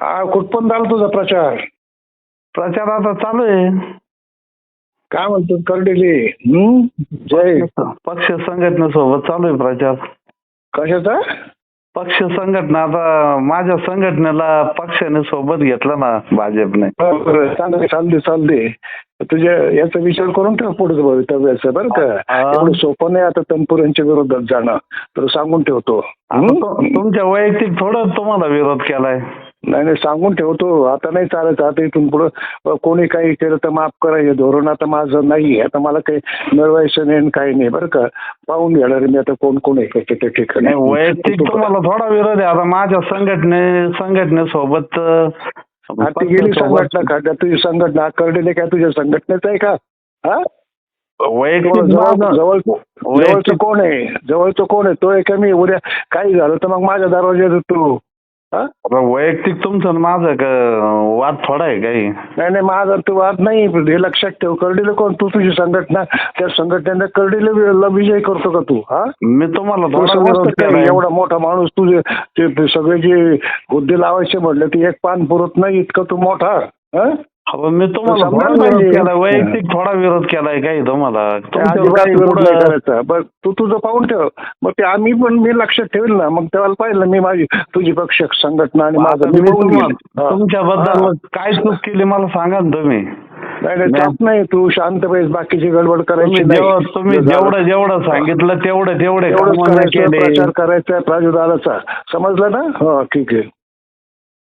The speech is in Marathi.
हा कुठपर्यंत आला तुझा प्रचार? प्रचार आता चालू आहे. काय म्हणतो करडेले? हम्म? जय. पक्ष संघटनेसोबत चालू आहे प्रचार. कशाचा? पक्ष संघटना आता माझ्या संघटनेला पक्षाने सोबत घेतलं ना भाजपने. चालते चालते चालते तुझ्या याचा विचार करून ठेव पुढे भवितव्याचं बरं का. एवढं सोपं नाही आता तनपुरांच्या विरोधात जाणं तर सांगून ठेवतो. तुमच्या वैयक्तिक थोडं तुम्हाला विरोध केलाय. नाही नाही सांगून ठेवतो. आता नाही चालत. आता इथून पुढं कोणी काही केलं तर माफ करा. हे धोरण आता माझं नाही आता मला काही मिळवायचं नाही आणि काही नाही बरं का? पाहून घेणार मी आता कोण कोण आहे त्याच्या त्या ठिकाणी. नाही वैयक्तिक तुम्हाला थोडा विरोध आहे. आता माझ्या संघटने संघटनेसोबत आता ती गेली संघटना का? तुझी संघटना करडेले काय तुझ्या संघटनेच आहे का? हा? जवळ जवळचं कोण आहे? जवळचं कोण आहे? तो आहे का मी? उद्या काही झालं तर मग माझ्या दरवाज्यात तू हा आता वैयक्तिक तुमचं आणि माझं क- वाद थोडा आहे काही? नाही नाही माझा तू वाद नाही हे लक्षात ठेव. करडीले कोण? तू तुझी संघटना. त्या संघटनेने करडीले विजय करतो का तू? हा? मी तुम्हाला तू थोडा समजतं विरोध का? केलाय एवढा मोठा माणूस तुझे ते ते सगळे जे हुद्दे लावायचे म्हटलं ते एक पान पुरत नाही इतकं तू मोठा हा? अहो, मी तुम्हाला थोडा पाहिजे. विरोध केलाय वैयक्तिक थोडा विरोध केलाय काही तुम्हाला. ते तुमच्या अजिबात काही विरोध नाही पुढं- करायचा बरं तू तुझं पाहून ठेव. मग ते आम्ही पण मी लक्षात ठेवेल ना. मग तेव्हा पाहिलं मी माझी तुझी पक्ष संघटना आणि आता माझं मी मी बघून तुम्हा- घेईन. हा. तुमच्याबद्दल हा. मग काय चूक केली मला सांगा ना तुम्ही. नाही नाही तू शांत पाहिजे बाकीची गडबड करायची तुम्ही जेवढं नाही. तुम्ही जेवढं जेवढं सांगितलं तेवढं तेवढे एवढंच कामं नाही करायचं केले. प्रचार करायचा प्राजुदालाचा समजलं ना? हो ठीक आहे.